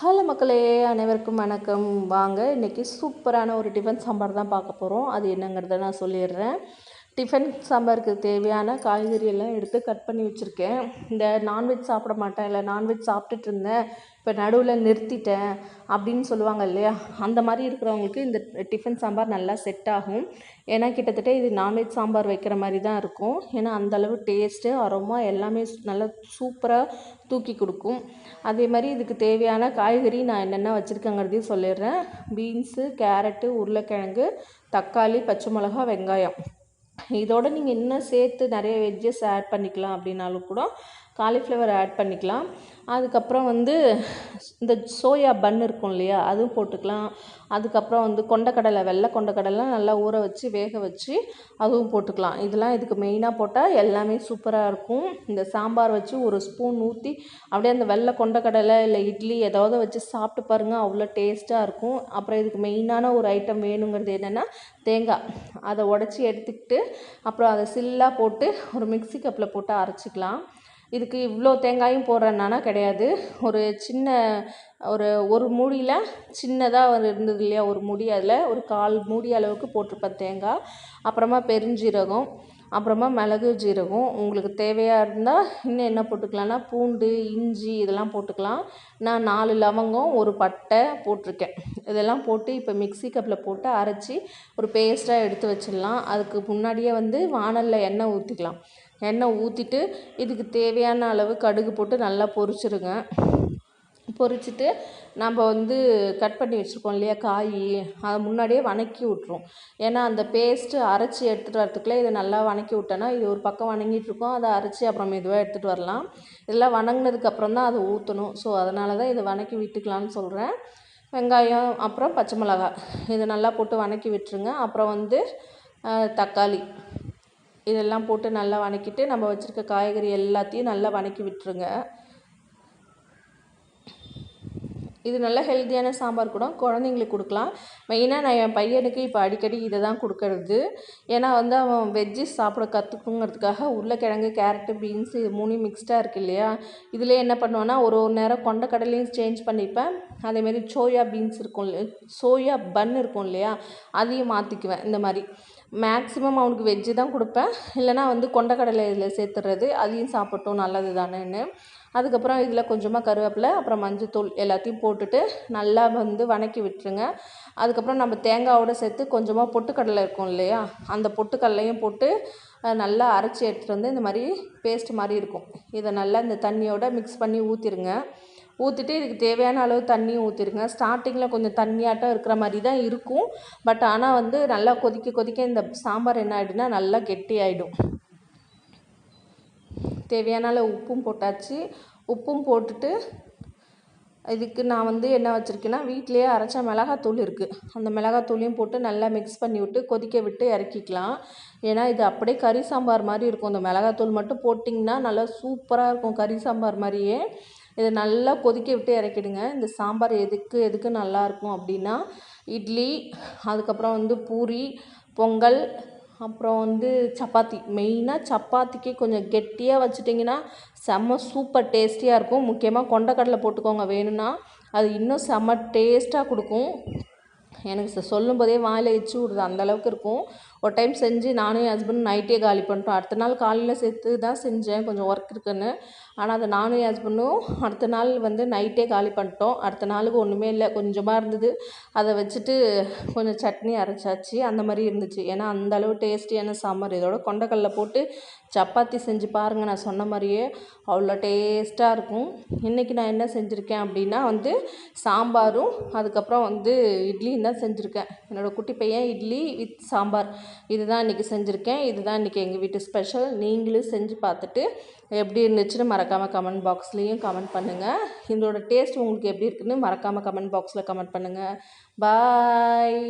Hello மக்களே அனைவருக்கும் வணக்கம். வாங்க இன்றைக்கி சூப்பரான ஒரு டிஃபன் சாம்பார் தான் பார்க்க போகிறோம் அது என்னங்கிறத நான் சொல்லிடுறேன். டிஃபன் சாம்பாருக்கு தேவையான காய்கறி எல்லாம் எடுத்து கட் பண்ணி வச்சுருக்கேன். இந்த நான்வெஜ் சாப்பிட மாட்டேன். இல்லை நான்வெஜ் சாப்பிட்டுட்டு இருந்தேன். இப்போ நடுவில் நிறுத்திட்டேன் அப்படின்னு சொல்லுவாங்க இல்லையா? அந்த மாதிரி இருக்கிறவங்களுக்கு இந்த டிஃபன் சாம்பார் நல்லா செட் ஆகும். ஏன்னா கிட்டத்தட்ட இது நான்வெஜ் சாம்பார் வைக்கிற மாதிரி தான் இருக்கும். ஏன்னா அந்தளவு டேஸ்ட்டு அரோமா எல்லாமே நல்லா சூப்பராக தூக்கி கொடுக்கும். அதே மாதிரி இதுக்கு தேவையான காய்கறி நான் என்னென்ன வச்சுருக்கேங்கிறதையும் சொல்லிடுறேன். பீன்ஸு கேரட்டு உருளைக்கிழங்கு தக்காளி பச்சை மிளகா வெங்காயம். இதோட நீங்கள் இன்னும் சேர்த்து நிறைய வெஜ்ஜஸ் ஆட் பண்ணிக்கலாம் அப்படின்னாலும் கூட காலிஃப்ளவர் ஆட் பண்ணிக்கலாம். அதுக்கப்புறம் வந்து இந்த சோயா பன் இருக்கும் இல்லையா அதுவும் போட்டுக்கலாம். அதுக்கப்புறம் வந்து கொண்டக்கடலை வெள்ளை கொண்டக்கடலை நல்லா ஊற வச்சு வேக வச்சு அதுவும் போட்டுக்கலாம். இதெல்லாம் இதுக்கு மெயினாக போட்டால் எல்லாமே சூப்பராக இருக்கும். இந்த சாம்பார் வச்சு ஒரு ஸ்பூன் ஊற்றி அப்படியே அந்த வெள்ளை கொண்டக்கடலை இல்லை இட்லி ஏதாவது வச்சு சாப்பிட்டு பாருங்கள் அவ்வளோ டேஸ்ட்டாக இருக்கும். அப்புறம் இதுக்கு மெயினான ஒரு ஐட்டம் வேணுங்கிறது என்னென்னா தேங்காய். அதை உடச்சி எடுத்துக்கிட்டு அப்புறம் அதை சில்லாக போட்டு ஒரு மிக்ஸி கப்பில் போட்டு அரைச்சிக்கலாம். இதுக்கு இவ்வளோ தேங்காயும் போடுறேன்னா கிடையாது. ஒரு சின்ன ஒரு ஒரு மூடியில் சின்னதாக ஒரு இருந்தது இல்லையா ஒரு மூடி அதில் ஒரு கால் மூடி அளவுக்கு போட்டிருப்பேன் தேங்காய். அப்புறமா பெருஞ்சீரகம் அப்புறமா மிளகு ஜீரகம். உங்களுக்கு தேவையாக இருந்தால் இன்னும் என்ன போட்டுக்கலாம்னா பூண்டு இஞ்சி இதெல்லாம் போட்டுக்கலாம். நான் நாலு லவங்கம் ஒரு பட்டை போட்டிருக்கேன். இதெல்லாம் போட்டு இப்போ மிக்ஸி கப்பில் போட்டு அரைச்சி ஒரு பேஸ்ட்டாக எடுத்து வச்சிடலாம். அதுக்கு முன்னாடியே வந்து வானலில் எண்ணெய் ஊற்றிக்கலாம் எண்ணெய் ஊற்றிட்டு இதுக்கு தேவையான அளவு கடுகு போட்டு நல்லா பொரிச்சிருங்க. பொரிச்சிட்டு நம்ம வந்து கட் பண்ணி வச்சுருக்கோம் இல்லையா காய். அதை முன்னாடியே வதக்கி விட்ருவோம் ஏன்னா அந்த பேஸ்ட்டு அரைச்சி எடுத்துகிட்டு வரத்துக்குள்ளே இதை நல்லா வதக்கி விட்டோன்னா இது ஒரு பக்கம் வணங்கிட்டுருக்கோம் அதை அரைச்சி அப்புறம் மெதுவாக எடுத்துகிட்டு வரலாம். இதெல்லாம் வணங்கினதுக்கப்புறம் தான் அதை ஊற்றணும் ஸோ அதனால தான் இதை வதக்கி விட்டுக்கலான்னு சொல்கிறேன் வெங்காயம் அப்புறம் பச்சை மிளகாய். இதை நல்லா போட்டு வதக்கி விட்டுருங்க. அப்புறம் வந்து தக்காளி. இதெல்லாம் போட்டு நல்லா வதக்கிட்டு நம்ம வச்சுருக்க காய்கறி எல்லாத்தையும் நல்லா வதக்கி விட்டுருங்க. இது நல்ல ஹெல்த்தியான சாம்பார் கூட குழந்தைங்களுக்கு கொடுக்கலாம். மெயினாக நான் என் பையனுக்கு இப்போ அடிக்கடி இதை தான் கொடுக்கறது. ஏன்னா வந்து அவன் வெஜ்ஜு சாப்பிட கற்றுக்குங்கிறதுக்காக உருளைக்கிழங்கு கேரட்டு பீன்ஸ் இது மூணையும் மிக்ஸ்டாக இருக்குது இல்லையா? இதில் என்ன பண்ணுவேன்னா ஒரு ஒரு நேரம் கொண்ட கடலையும் சேஞ்ச் பண்ணிப்பேன். அதேமாரி சோயா பீன்ஸ் இருக்கும் சோயா பன் இருக்கும் இல்லையா? அதையும் மாற்றிக்குவேன் இந்த மாதிரி. மேக்ஸிமம் அவனுக்கு வெஜ்ஜு தான் கொடுப்பேன். இல்லைனா வந்து கொண்டக்கடலை இதில் சேர்த்துறது அதையும் சாப்பிட்டோம் நல்லது தானேன்னு அதுக்கப்புறம் இதில் கொஞ்சமாக கருவேப்பிலை அப்புறம் மஞ்சத்தூள் எல்லாத்தையும் போட்டுட்டு நல்லா வந்து வதக்கி விட்டுருங்க. அதுக்கப்புறம் நம்ம தேங்காவோடு சேர்த்து கொஞ்சமாக பொட்டுக்கடலை இருக்கும் இல்லையா? அந்த பொட்டுக்கடலையும் போட்டு நல்லா அரைச்சி எடுத்துகிட்டு வந்து இந்த மாதிரி பேஸ்ட் மாதிரி இருக்கும். இதை நல்லா இந்த தண்ணியோட மிக்ஸ் பண்ணி ஊற்றிடுங்க ஊற்றிட்டு இதுக்கு தேவையான அளவு தண்ணியும் ஊற்றிருங்க ஸ்டார்டிங்கில் கொஞ்சம் தண்ணியாட்டம் இருக்கிற மாதிரி தான் இருக்கும். பட் ஆனால் வந்து நல்லா கொதிக்க கொதிக்க இந்த சாம்பார் என்ன ஆகிடுனா நல்லா கெட்டி ஆகிடும் தேவையான அளவு உப்பும் போட்டாச்சு. உப்பும் போட்டுட்டு இதுக்கு நான் வந்து என்ன வச்சுருக்கேன்னா வீட்டிலேயே அரைச்ச மிளகாத்தூள் இருக்குது அந்த மிளகாத்தூளையும் போட்டு நல்லா மிக்ஸ் பண்ணி விட்டு கொதிக்க விட்டு இறக்கிக்கலாம். ஏன்னா இது அப்படியே கறி சாம்பார் மாதிரி இருக்கும். அந்த மிளகாத்தூள் மட்டும் போட்டிங்கன்னா நல்லா சூப்பராக இருக்கும் கறி சாம்பார் மாதிரியே. இதை நல்லா கொதிக்க விட்டு இறக்கிடுங்க. இந்த சாம்பார் எதுக்கு எதுக்கு நல்லாயிருக்கும் அப்படின்னா இட்லி அதுக்கப்புறம் வந்து பூரி பொங்கல் அப்புறம் வந்து சப்பாத்தி. மெயினாக சப்பாத்திக்கு கொஞ்சம் கெட்டியாக வச்சுட்டிங்கன்னா செம்ம சூப்பர் டேஸ்டியாக இருக்கும். முக்கியமாக கொண்டக்கடலை போட்டுக்கோங்க. வேணும்னா அது இன்னும் செம்ம டேஸ்ட்டாக கொடுக்கும். எனக்கு சொல்லும்போதே வாயில் எச்சு விடுது. அந்தளவுக்கு இருக்கும். ஒரு டைம் செஞ்சு நானும் என் ஹஸ்பண்ட் நைட்டே காலி பண்ணிட்டோம். அடுத்த நாள் காலையில் சேர்த்து தான் செஞ்சேன். கொஞ்சம் ஒர்க் இருக்குன்னு. ஆனால் அதை நானும் என் ஹஸ்பண்டும் அடுத்த நாள் வந்து நைட்டே காலி பண்ணிட்டோம். அடுத்த நாளுக்கு ஒன்றுமே இல்லை. கொஞ்சமாக இருந்தது. அதை வச்சுட்டு கொஞ்சம் சட்னி அரைச்சாச்சு. அந்த மாதிரி இருந்துச்சு. ஏன்னா அந்தளவு டேஸ்டியான சாம்பார் இதோட கொண்டக்கடலை போட்டு சப்பாத்தி செஞ்சு பாருங்கள் நான் சொன்ன மாதிரியே அவ்வளோ டேஸ்ட்டாக இருக்கும். இன்றைக்கி நான் என்ன செஞ்சுருக்கேன் அப்படின்னா வந்து சாம்பாரும் அதுக்கப்புறம் வந்து இட்லியும் தான் செஞ்சுருக்கேன். என்னோடய குட்டி பையன் இட்லி வித் சாம்பார். இதுதான் இன்றைக்கி செஞ்சுருக்கேன். இதுதான் இன்றைக்கி எங்கள் வீட்டு ஸ்பெஷல் நீங்களும் செஞ்சு பார்த்துட்டு எப்படி இருந்துச்சுன்னு மறக்காமல் கமெண்ட் பாக்ஸ்லேயும் கமெண்ட் பண்ணுங்கள் இதோட டேஸ்ட் உங்களுக்கு எப்படி இருக்குதுன்னு மறக்காமல் கமெண்ட் பாக்ஸில் கமெண்ட் பண்ணுங்கள் பாய்